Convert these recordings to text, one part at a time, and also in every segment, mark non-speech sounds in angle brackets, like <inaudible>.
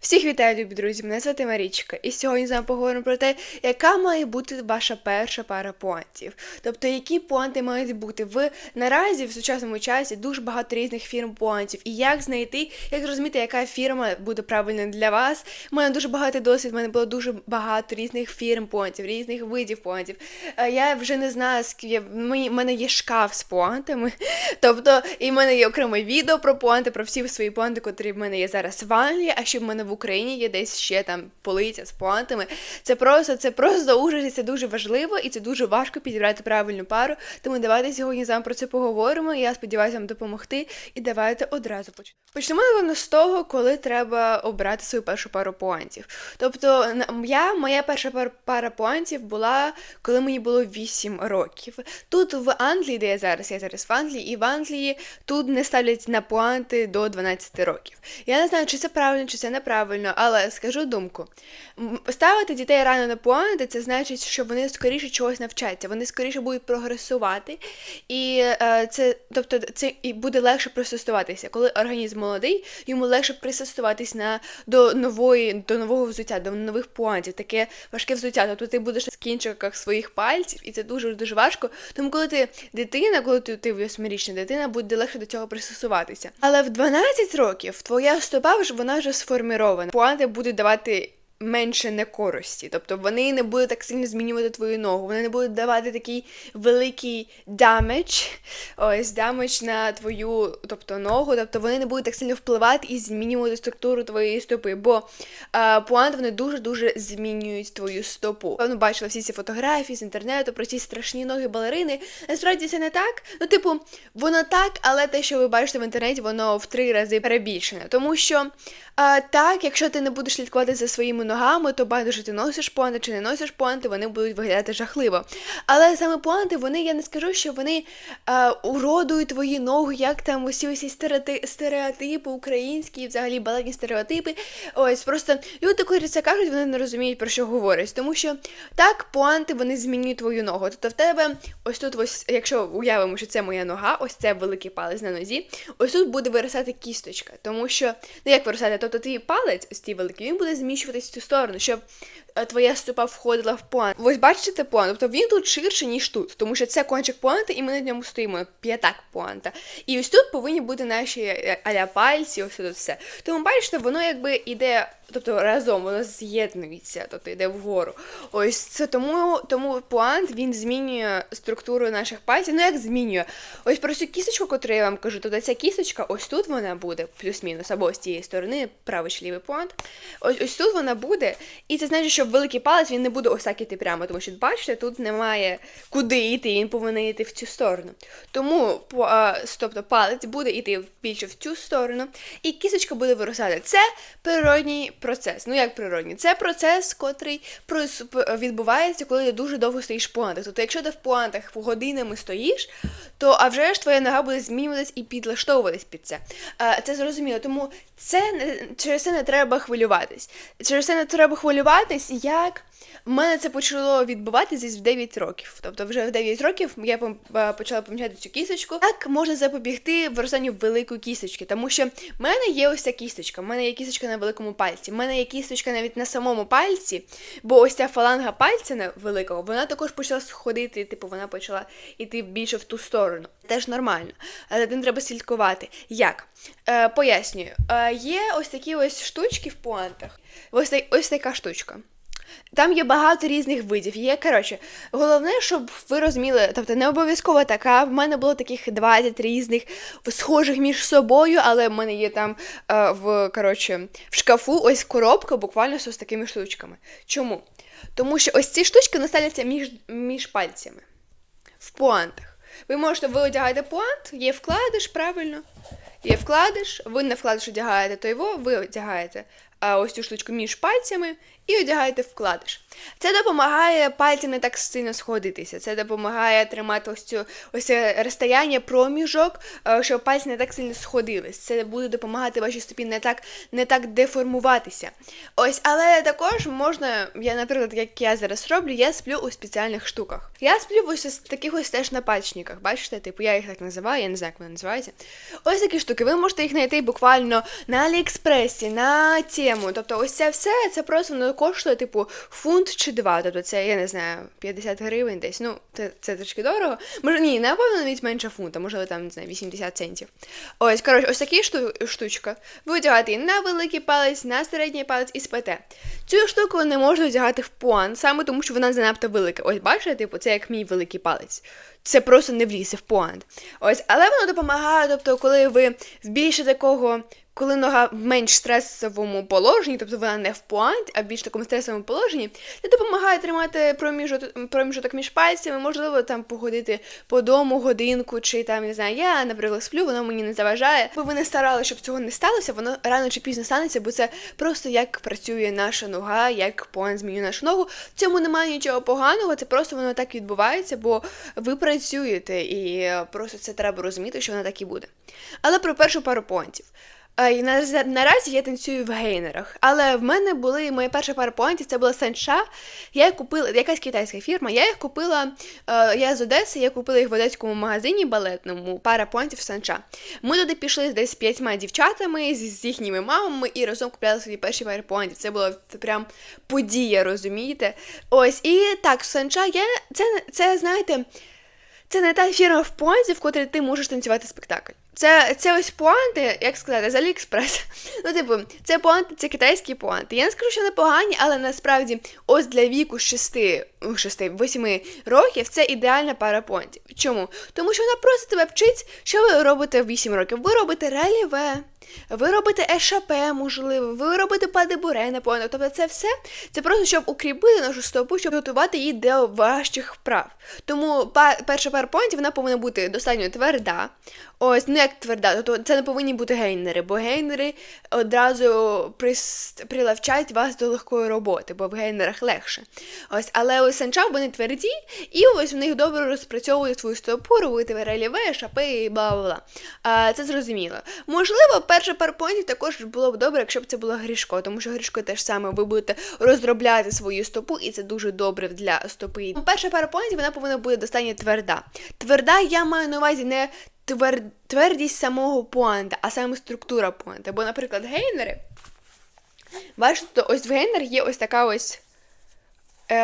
Всіх вітаю, любі друзі! Мене звати Марічка, і сьогодні з вами поговоримо про те, яка має бути ваша перша пара пуантів. Тобто, які пуанти мають бути. В наразі в сучасному часі дуже багато різних фірм пуантів. І як знайти, як зрозуміти, яка фірма буде правильна для вас. У мене дуже багатий досвід, в мене було дуже багато різних фірм пуантів, різних видів пуантів. Е, Я вже не знаю, скільки в мене є шкаф з пуантами. <laughs> Тобто, і в мене є окреме відео про пуанти, про всі свої пуанти, котрі в мене є зараз в Англії, а ще в мене в Україні є десь ще там полиця з пуантами. Це просто це просто ужас, і це дуже важливо, і це дуже важко підібрати правильну пару. Тому давайте сьогодні з вами про це поговоримо. і Я сподіваюся вам допомогти. І давайте одразу почнемо. Почнемо напевно з того, коли треба обрати свою першу пару пуантів. Тобто, я, моя перша пар- пара пуантів була, коли мені було 8 років. Тут в Англії, де я зараз, я зараз в Англії, і в Англії тут не ставлять на пуанти до 12 років. Я не знаю, чи це правильно, чи це неправильно, але скажу думку. Ставити дітей рано на пуанти, це значить, що вони скоріше чогось навчаться, вони скоріше будуть прогресувати, і е, це, тобто, це і буде легше пристосуватися. Коли організм молодий, йому легше пристосуватись на до нової, до нового взуття, до нових пуантів, таке важке взуття. Тобто ти будеш в кінчиках своїх пальців, і це дуже дуже важко. Тому коли ти дитина, коли ти, ти восьмирічна дитина, буде легше до цього пристосуватися. Але в 12 років твоя стопа вже вона вже сформірована. Пуанти будуть давати. Менше некорості, тобто вони не будуть так сильно змінювати твою ногу, вони не будуть давати такий великий дамедж, ось дамедж на твою тобто, ногу, тобто вони не будуть так сильно впливати і змінювати структуру твоєї стопи, бо е, пуанти вони дуже-дуже змінюють твою стопу. Певно, бачила всі ці фотографії з інтернету про ці страшні ноги балерини. Насправді це не так. Ну, типу, воно так, але те, що ви бачите в інтернеті, воно в три рази перебільшене. Тому що а, так, якщо ти не будеш слідкувати за своїми ногами, то байдуже ти носиш пуанти чи не носиш пуанти, вони будуть виглядати жахливо. Але саме пуанти, вони, я не скажу, що вони а, уродують твої ноги, як там усі усі стереоти- стереотипи українські, взагалі балетні стереотипи. Ось просто люди, коли це кажуть, вони не розуміють про що говорять. Тому що так, пуанти вони змінюють твою ногу. Тобто в тебе ось тут, ось, якщо уявимо, що це моя нога, ось це великий палець на нозі, ось тут буде виростати кісточка. Тому що, ну як виростати, тобто твій палець, ось цей великий, він буде зміщуватись цю сторону, щоб е, твоя стопа входила в план. Ось бачите план? тобто він тут ширше, ніж тут, тому що це кончик пуанти, і ми на ньому стоїмо, п'ятак пуанта. І ось тут повинні бути наші е, аля пальці, ось тут все. Тому бачите, воно якби іде, тобто разом, воно з'єднується, тобто йде вгору. Ось це тому, тому пуант він змінює структуру наших пальців. Ну як змінює? Ось про цю кісточку, яку я вам кажу, тобто ця кісточка, ось тут вона буде, плюс-мінус, або з цієї сторони, правий чи лівий пуант. Ось ось тут вона буде. І це значить, що великий палець він не буде ось так іти прямо, тому що бачите, тут немає куди йти, він повинен йти в цю сторону. Тому тобто, палець буде йти більше в цю сторону, і кісточка буде виростати. Це природній процес. Ну як природній? Це процес, котрий відбувається, коли ти дуже довго стоїш в пуантах. Тобто, якщо ти в пуантах годинами стоїш, то а вже ж твоя нога буде змінюватись і підлаштовуватись під це. Це зрозуміло. Тому це не через це не треба хвилюватись. Через це не треба хвилюватись, як в мене це почало відбуватися в 9 років. Тобто, вже в 9 років я е, почала помічати цю кісточку. Як можна запобігти виростанню великої кісточки? Тому що в мене є ось ця кісточка. В мене є кісточка на великому пальці. В мене є кісточка навіть на самому пальці, бо ось ця фаланга пальця на- великого, вона також почала сходити, типу, вона почала йти більше в ту сторону. Теж нормально. Але тим треба слідкувати. Як? Е, пояснюю. Е, є ось такі ось штучки в пуантах. Ось, ось така штучка. Там є багато різних видів. Є, коротше, головне, щоб ви розуміли, тобто не обов'язково така. В мене було таких 20 різних схожих між собою, але в мене є там е, в, коротше, в шкафу ось коробка буквально з такими штучками. Чому? Тому що ось ці штучки наставляться між, між пальцями в пуантах. Ви можете, ви одягаєте пуант, є вкладиш, правильно. Є вкладиш, ви на вкладиш одягаєте, то його ви одягаєте ось цю штучку між пальцями і одягаєте вкладиш. Це допомагає пальцям не так сильно сходитися. Це допомагає тримати ось цю ось це розстояння, проміжок, е, щоб пальці не так сильно сходились. Це буде допомагати вашій стопі не так не так деформуватися. Ось, але також можна, я, наприклад, як я зараз роблю, я сплю у спеціальних штуках. Я сплю в ось таких ось теж напальчниках. Бачите, типу, я їх так називаю, я не знаю, як вони називаються. Ось такі штуки. Ви можете їх знайти буквально на Аліекспресі, на ті тему. Тобто, ось це все це просто воно коштує, типу, фунт чи два. Тобто, це я не знаю, 50 гривень десь. Ну, це, це трошки дорого. Може, ні, напевно, навіть менше фунта, можливо, там не знаю, 80 центів. Ось, коротше, ось такі шту, штучка. Ви одягаєте на великий палець, на середній палець і спите. Цю штуку не можна одягати в пуан, саме тому, що вона занадто велика. Ось бачите, типу, це як мій великий палець. Це просто не влізе в пуант. Ось, але воно допомагає, тобто, коли ви більше такого, коли нога в менш стресовому положенні, тобто вона не в пуант, а в більш такому стресовому положенні, це допомагає тримати проміжок, проміжок між пальцями, можливо, там походити по дому годинку, чи там, не знаю, я, наприклад, сплю, воно мені не заважає. Бо ви не старали, щоб цього не сталося, воно рано чи пізно станеться, бо це просто як працює наша нога, як пуант змінює нашу ногу. В цьому немає нічого поганого, це просто воно так відбувається, бо ви працюєте, і просто це треба розуміти, що воно так і буде. Але про першу пару понтів. І Наразі я танцюю в гейнерах, але в мене були моя перша пара понтів, це була Санша. Я їх купила, якась китайська фірма. Я їх купила, е, я з Одеси, я купила їх в одеському магазині балетному, пара понтів Санша. Ми туди пішли десь з п'ятьма дівчатами, з, їхніми мамами і разом купляли свої перші пари понтів. Це була прям подія, розумієте? Ось, і так, Санша, я це, це знаєте. Це не та фірма в понті, в котрій ти можеш танцювати спектакль. Це, це ось пуанти, як сказати, з Аліекспрес. <laughs> Ну, типу, це пуанти, це китайські пуанти. Я не скажу, що вони погані, але насправді ось для віку 6-8 років це ідеальна пара пуантів. Чому? Тому що вона просто тебе вчить, що ви робите в 8 років. Ви робите реліве, ви робите ешапе, можливо, ви робите падебуре на понах. Тобто це все це просто щоб укріпити нашу стопу, щоб готувати її до важчих вправ. Тому перша пара понтів вона повинна бути достатньо тверда. Ось, ну як тверда, тобто це не повинні бути гейнери, бо гейнери одразу прилавчають вас до легкої роботи, бо в гейнерах легше. Ось, але ось санча вони тверді, і ось в них добре розпрацьовують свою стопу, робити реліве, шапи і бла бла бла. А, це зрозуміло. Можливо, пара понтів також було б добре, якщо б це було грішко, тому що грішко теж саме ви будете розробляти свою стопу, і це дуже добре для стопи. Перша понтів вона повинна бути достатньо тверда. Тверда я маю на увазі не твер... твердість самого пуанта, а саме структура пуанта. Бо, наприклад, гейнери. Бачите, ось в гейнер є ось така ось. Е,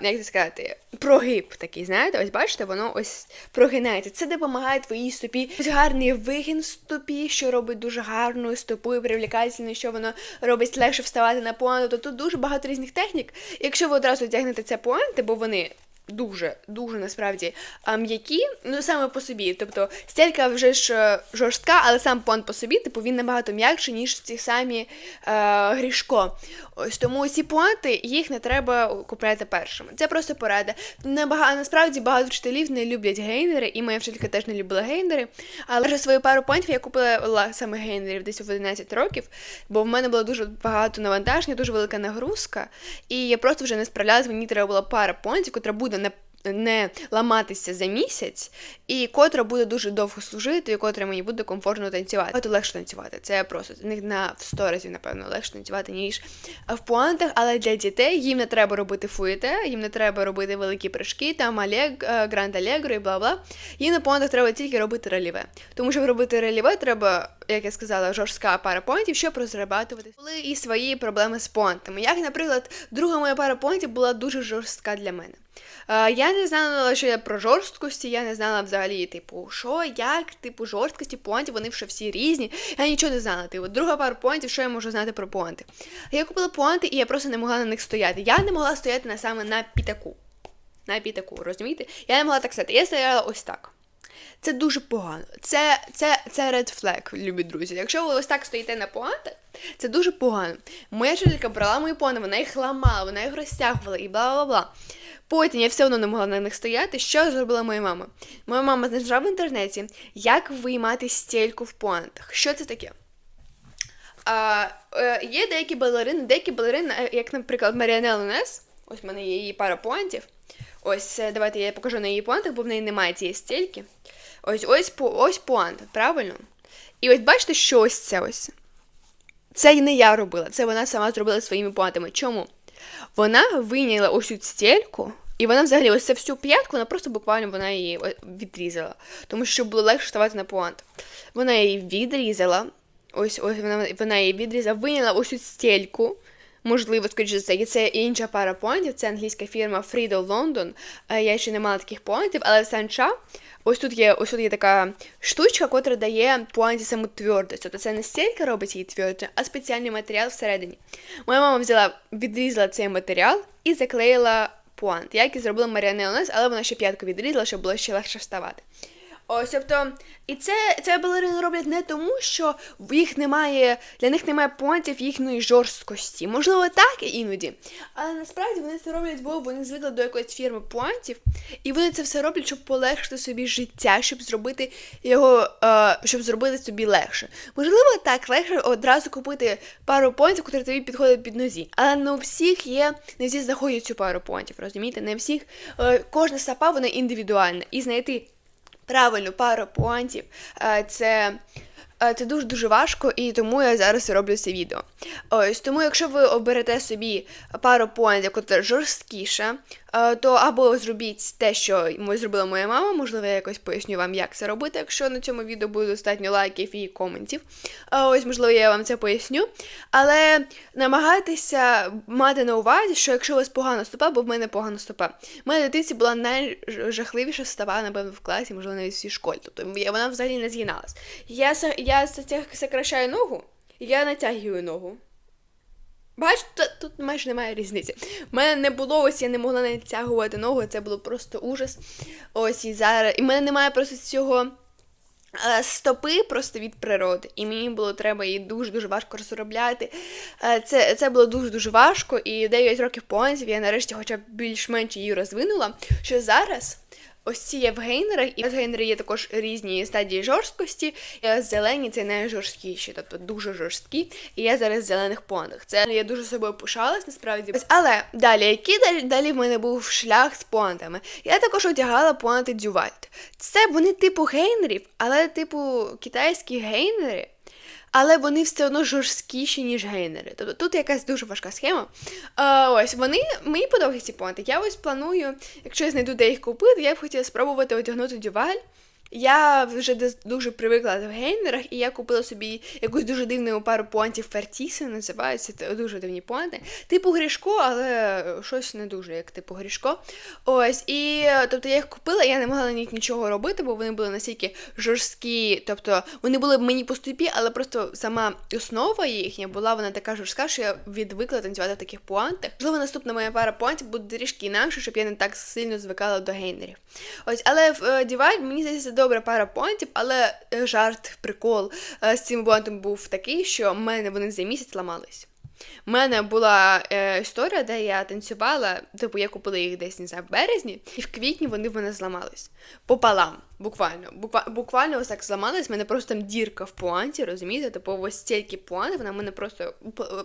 як це сказати, прогиб такий, знаєте, ось бачите, воно ось прогинається. Це допомагає твоїй стопі. Ось гарний вигін в стопі, що робить дуже гарною стопою, привлекательною, що воно робить легше вставати на поанту. То тут дуже багато різних технік. Якщо ви одразу одягнете це пуанти, бо вони. Дуже, дуже насправді м'які, ну саме по собі. Тобто стелька вже ж е, жорстка, але сам понт по собі, типу, він набагато м'якший, ніж ці самі е, грішко. Ось тому ці понти, їх не треба купляти першими. Це просто порада. Набага... Насправді багато вчителів не люблять гейнери, і моя вчителька теж не любила гейнери. Але вже свою пару понтів я купила саме гейнерів десь у 11 років, бо в мене було дуже багато навантаження, дуже велика нагрузка, і я просто вже не справлялася, мені треба була пара понтів, котра буде не не ламатися за місяць, і котра буде дуже довго служити, і котра мені буде комфортно танцювати. Багато легше танцювати. Це просто не на в 100 разів, напевно, легше танцювати, ніж в пуантах, але для дітей їм не треба робити фуєте, їм не треба робити великі прыжки, там алег, гранд алегро і бла бла. Їм на пуантах треба тільки робити реліве. Тому щоб робити реліве, треба, як я сказала, жорстка пара понтів, щоб розрабатувати. Були і свої проблеми з понтами. Як, наприклад, друга моя пара понтів була дуже жорстка для мене. Е, Я не знала, я про жорсткості, я не знала взагалі, типу, що, як, типу, жорсткості, понтів, вони вже всі різні. Я нічого не знала. Типу, друга пара понтів, що я можу знати про понти. Я купила понти, і я просто не могла на них стояти. Я не могла стояти на саме на пітаку. На пітаку, розумієте? Я не могла так стояти. Я стояла ось так. Це дуже погано. Це це, це red flag, любі друзі. Якщо ви ось так стоїте на понтах, це дуже погано. Моя вчителька брала мої понти, вона їх ламала, вона їх розтягувала і бла бла бла. Потім я все одно не могла на них стояти. Що зробила моя мама? Моя мама знайшла в інтернеті, як виймати стільку в понтах. Що це таке? А, е, Є деякі балерини, деякі балерини, е, як, наприклад, Маріанел Лунес, ось в мене є її пара понтів. Ось, е, давайте я покажу на її понтах, бо в неї немає цієї стільки. Ось ось ось пуант, правильно? І ось бачите, що ось це ось. Це не я робила, це вона сама зробила своїми пуантами. Чому? Вона вийняла ось цю стільку, і вона взагалі ось цю всю п'ятку, вона просто буквально вона її відрізала. Тому що було легше ставати на пуант. Вона її відрізала. Ось ось вона, вона її відрізала, виняла ось цю стельку. Можливо, скоріше за це. І це інша пара поінтів, це англійська фірма Friedel London. Е, Я ще не мала таких поінтів, але санча. Ось тут є ось тут є така штучка, котра дає поінті саму твердость. Тобто це не стільки робить її твердою, а спеціальний матеріал всередині. Моя мама взяла, відрізала цей матеріал і заклеїла пуант, як і зробила Маріане Онес, але вона ще п'ятку відрізала, щоб було ще легше вставати. Ось, тобто, і це, це балерини роблять не тому, що їх немає, для них немає понтів їхньої жорсткості. Можливо, так іноді. Але насправді вони це роблять, бо вони звикли до якоїсь фірми понтів, і вони це все роблять, щоб полегшити собі життя, щоб зробити його, е, щоб зробити собі легше. Можливо, так легше одразу купити пару понтів, які тобі підходять під нозі. Але не у всіх є, не всі знаходять цю пару понтів, розумієте? Не всіх, е, кожна стопа вона індивідуальна. І знайти правильну пару пуантів. е, Це, е, це дуже дуже важко, і тому я зараз роблю це відео. Ось тому, якщо ви оберете собі пару пуантів, яка жорсткіша, е, то або зробіть те, що зробила моя мама, можливо, я якось поясню вам, як це робити, якщо на цьому відео буде достатньо лайків і коментів. Е, Ось, можливо, я вам це поясню. Але намагайтеся мати на увазі, що якщо у вас погана стопа, бо в мене погана стопа. У мене в дитинці була найжахливіша стопа, напевно, в класі, можливо, навіть в всій школі. Тобто вона взагалі не згиналась. Я, я сокращаю ногу, я натягую ногу. Бачите, тут майже немає різниці. У мене не було ось, я не могла натягувати ногу, це було просто ужас. Ось і зараз. І в мене немає просто цього е, стопи просто від природи. І мені було треба її дуже-дуже важко розробляти. Е, Це, це було дуже-дуже важко, і 9 років понтів я нарешті хоча б більш-менш її розвинула. Що зараз. Ось ці є в гейнерах, і в гейнері є також різні стадії жорсткості. Е, Зелені це найжорсткіші, тобто дуже жорсткі. І я зараз в зелених понтах. Це я дуже собою пишалась насправді. Але далі, який далі, далі в мене був шлях з понтами? Я також одягала понти Дювальт. Це вони типу гейнерів, але типу китайські гейнери. Але вони все одно жорсткіші, ніж гейнери. Тобто тут якась дуже важка схема. А, ось вони мені подобаються ці понти. Я ось планую, якщо я знайду де їх купити, я б хотіла спробувати одягнути дюваль. Я вже дуже привикла в гейнерах, і я купила собі якусь дуже дивну пару понтів Фертіси, називаються дуже дивні понти. Типу Грішко, але щось не дуже, як типу Грішко. Ось, і е, тобто я їх купила, я не могла на них нічого робити, бо вони були настільки жорсткі. Тобто вони були мені по ступі, але просто сама основа їхня була вона така жорстка, що я відвикла танцювати в таких пуантах. Можливо, наступна моя пара пуантів буде трішки інакше, щоб я не так сильно звикала до гейнерів. Ось, але в е, Divide, мені здається, це добра пара понтів, але е, жарт, прикол е, з цим понтом був такий, що в мене вони за місяць ламались. У мене була е, історія, де я танцювала, типу я купила їх десь не знаю, в березні, і в квітні вони в мене зламались. Пополам, буквально. Буква, буквально ось так зламались, в мене просто там дірка в пуанті, розумієте? Типу ось стільки пуанти, вона в мене просто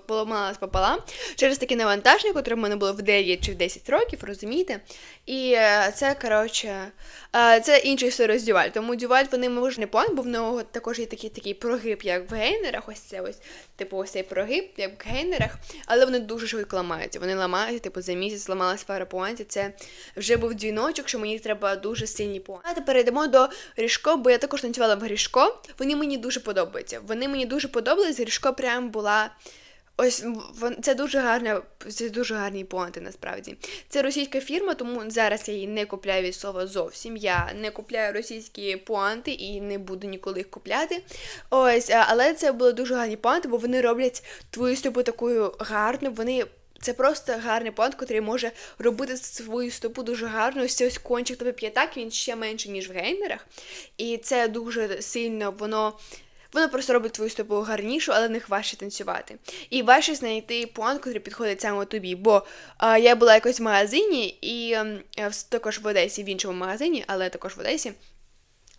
поламалась пополам через таке навантаження, котре в мене було в 9 чи в 10 років, розумієте? І е, це, коротше, е, це інша історія з Дюваль. Тому Дюваль вони може не пуант, бо в нього також є такий такий прогиб, як в гейнерах. Ось це ось, типу, ось цей прогиб, як в гейнерах, але вони дуже швидко ламаються. Вони ламаються, типу, за місяць зламалась пара пуантів. Це вже був дзвіночок, що мені треба дуже сильні пуанти. А тепер до Грішко, бо я також танцювала в Грішко. Вони мені дуже подобаються. Вони мені дуже подобались. Грішко прям була. Ось це дуже гарна, це дуже гарні понти насправді. Це російська фірма, тому зараз я її не купляю від слова зовсім. Я не купляю російські пуанти і не буду ніколи їх купляти. Ось, але це були дуже гарні пуанти, бо вони роблять твою стопу такою гарною. Вони це просто гарний понт, який може робити свою стопу дуже гарно. Ось ось кончик тобі п'ятак, він ще менший, ніж в гейнерах. І це дуже сильно воно. Воно просто робить твою стопу гарнішу, але в них важче танцювати. І важче знайти понт, який підходить саме тобі. Бо а, я була якось в магазині, і ем, е, також в Одесі, в іншому магазині, але також в Одесі.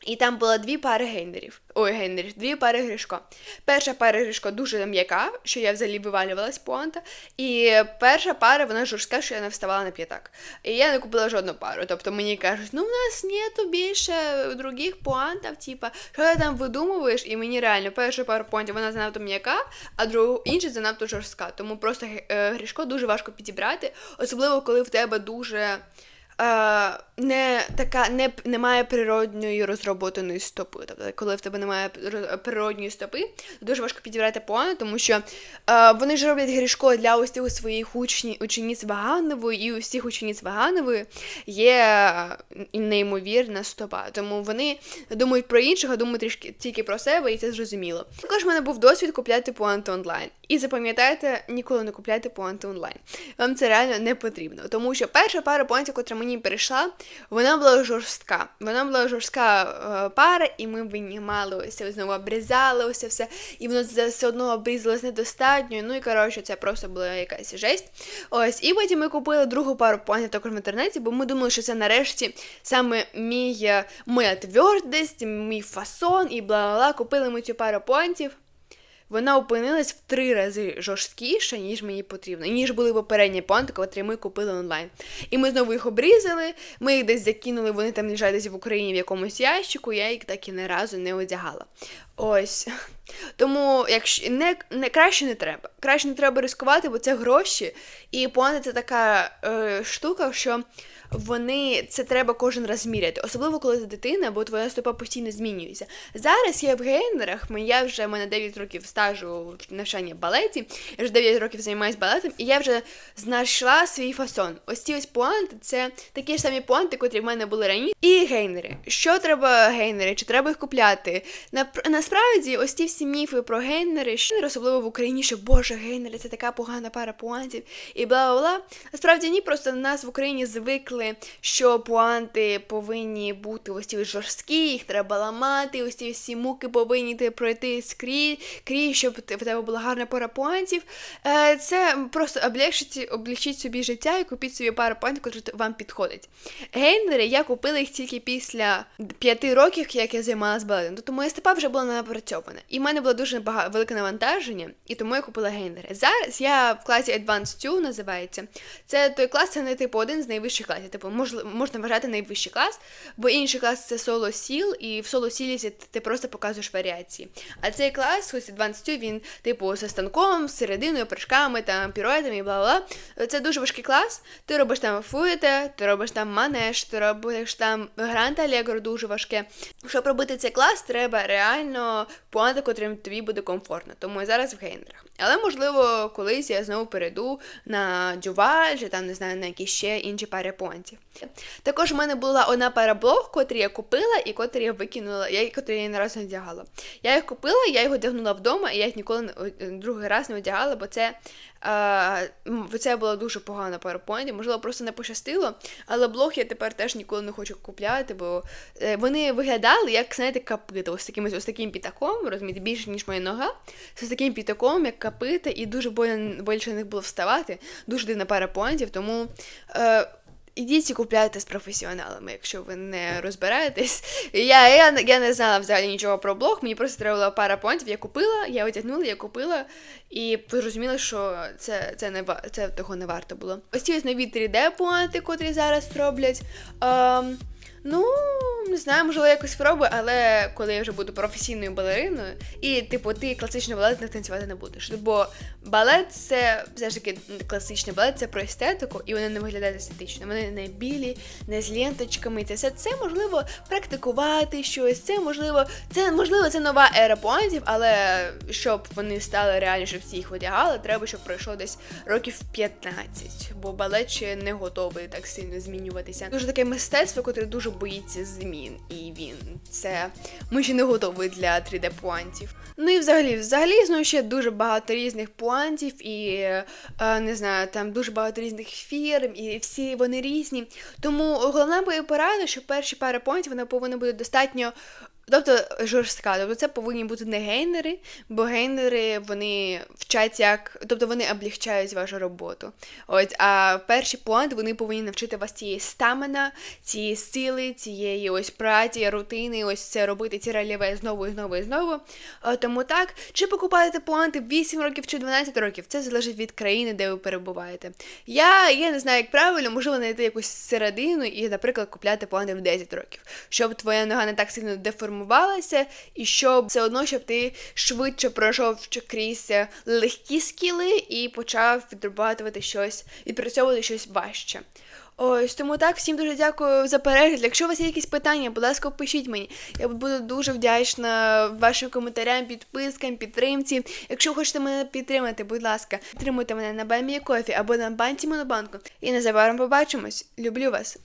І там було дві пари гейнерів. Ой, гейнерів, дві пари гришко. Перша пара гришко дуже м'яка, що я взагалі вивалювалась понта. І перша пара, вона жорстка, що я не вставала на п'ятак. І я не купила жодну пару. Тобто мені кажуть, ну в нас нету більше других пуантів, типа, що ти там видумуєш? І мені реально перша пара пуантів, вона занадто м'яка, а другу інша занадто жорстка. Тому просто е, гришко дуже важко підібрати, особливо коли в тебе дуже. Е, не така не немає природньої розроботаної стопи. Тобто, коли в тебе немає природньої стопи, дуже важко підібрати плани, тому що е, вони ж роблять грішко для усіх своїх учні, учениць Ваганової, і у всіх учениць Ваганової є е, неймовірна стопа. Тому вони думають про іншого, думають трішки тільки про себе, і це зрозуміло. Також в мене був досвід купляти пуанти онлайн. І запам'ятайте, ніколи не купляйте пуанти онлайн. Вам це реально не потрібно. Тому що перша пара пуантів, котра мені перейшла, вона була жорстка. Вона була жорстка е, пара, і ми винімали ось знову обрізали ось все, і воно все одно обрізалось недостатньо. Ну і коротше, це просто була якась жесть. Ось, і потім ми купили другу пару пуантів також в інтернеті, бо ми думали, що це нарешті саме мій, е, моя твердість, мій фасон і бла-бла-бла. Купили ми цю пару пуантів. Вона опинилась в три рази жорсткіша, ніж мені потрібно, ніж були попередні понти, котрі ми купили онлайн. І ми знову їх обрізали, ми їх десь закинули, вони там лежать десь в Україні в якомусь ящику, я їх так і не разу не одягала. Ось. Тому, якщо не, не краще не треба. Краще не треба ризикувати, бо це гроші. І понти це така е, штука, що вони це треба кожен раз міряти, особливо коли ти дитина, бо твоя стопа постійно змінюється. Зараз я в гейнерах, я вже в мене 9 років стажу в балеті, я вже 9 років займаюся балетом, і я вже знайшла свій фасон. Ось ці ось пуанти це такі ж самі пуанти, котрі в мене були раніше. І гейнери. Що треба гейнери? Чи треба їх купляти? Напр- насправді, ось ті всі міфи про гейнери, що особливо в Україні, що Боже, гейнери це така погана пара пуантів і бла бла бла. Насправді ні, просто нас в Україні звикли, що пуанти повинні бути ось ці жорсткі, їх треба ламати, ось ці всі муки повинні ти пройти скрізь, крізь, щоб в тебе була гарна пара пуантів. Е, Це просто облегчить, облегчіть собі життя і купіть собі пару пуантів, які вам підходить. Гейнери я купила їх тільки після п'яти років, як я займалася балетом. Тобто моя стопа вже була напрацьована. І в мене було дуже бага... велике навантаження, і тому я купила гейнери. Зараз я в класі Advanced 2 називається. Це той клас, це не типу один з найвищих класів. Типу, можна, вважати найвищий клас, бо інший клас це соло сіл, і в соло сілі ти, просто показуєш варіації. А цей клас, ось Advanced 2, він, типу, зі станком, з серединою, прыжками, там, піруетами і бла-бла. Це дуже важкий клас. Ти робиш там фуєте, ти робиш там манеж, ти робиш там грант алегро дуже важке. Щоб робити цей клас, треба реально пуанти, котрим тобі буде комфортно. Тому я зараз в гейнерах. Але можливо, колись я знову перейду на дюваль, чи там не знаю на якісь ще інші пари понтів. Також в мене була одна пара блог, котрі я купила і котрі я викинула, я котрі я не раз не одягала. Я їх купила, я їх одягнула вдома, і я їх ніколи не другий раз не одягала, бо це. Е, це була дуже погана PowerPoint, можливо, просто не пощастило, але блог я тепер теж ніколи не хочу купляти, бо е, вони виглядали як, знаєте, капита, ось таким ось таким пітаком, розумієте, більше, ніж моя нога, з таким пітаком, як капита, і дуже боляче них було вставати. Дуже дивно PowerPoint, тому. Е, Ідіть і купляйте з професіоналами, якщо ви не розбираєтесь. Я, я, я не знала взагалі нічого про блог, мені просто треба була пара понтів, я купила, я одягнула, я купила і зрозуміла, що це, це, не, це того не варто було. Ось ці ось нові 3D-понти, котрі зараз роблять. Ем, ну, не знаю, можливо, якось спробую, але коли я вже буду професійною балериною, і, типу, ти класичний балет танцювати не будеш. Бо балет це все ж таки класичний балет, це про естетику, і вони не виглядають естетично. Вони не білі, не з ленточками. Це все це можливо практикувати щось. Це можливо, це можливо, це нова ера пуантів, але щоб вони стали реально, щоб всі їх одягали, треба, щоб пройшло десь років 15, бо балет ще не готовий так сильно змінюватися. Дуже таке мистецтво, котре дуже боїться змін, і він це ми ще не готові для 3D пуантів. Ну і взагалі, взагалі існує ще дуже багато різних пуантів, і е, не знаю, там дуже багато різних фірм, і всі вони різні. Тому головна моя порада, що перші пари пуантів вона повинна бути достатньо. Тобто жорстка, тобто це повинні бути не гейнери, бо гейнери вони вчать як, тобто вони облегчають вашу роботу. От, а перші пуанти вони повинні навчити вас цієї стамена, цієї сили, цієї ось праці, рутини, ось це робити ці рельєве знову і знову і знову. А, тому так, чи покупаєте пуанти 8 років чи 12 років, це залежить від країни, де ви перебуваєте. Я, я не знаю, як правильно, можливо, знайти якусь середину і, наприклад, купляти пуанти в 10 років, щоб твоя нога не так сильно деформувалася, і щоб все одно, щоб ти швидше пройшов крізь е, легкі скіли і почав відрабатувати щось, відпрацьовувати щось важче. Ось тому так, всім дуже дякую за перегляд. Якщо у вас є якісь питання, будь ласка, пишіть мені. Я буду дуже вдячна вашим коментарям, підпискам, підтримці. Якщо хочете мене підтримати, будь ласка, підтримуйте мене на Баймі Кофі або на банці Монобанку. І незабаром побачимось. Люблю вас.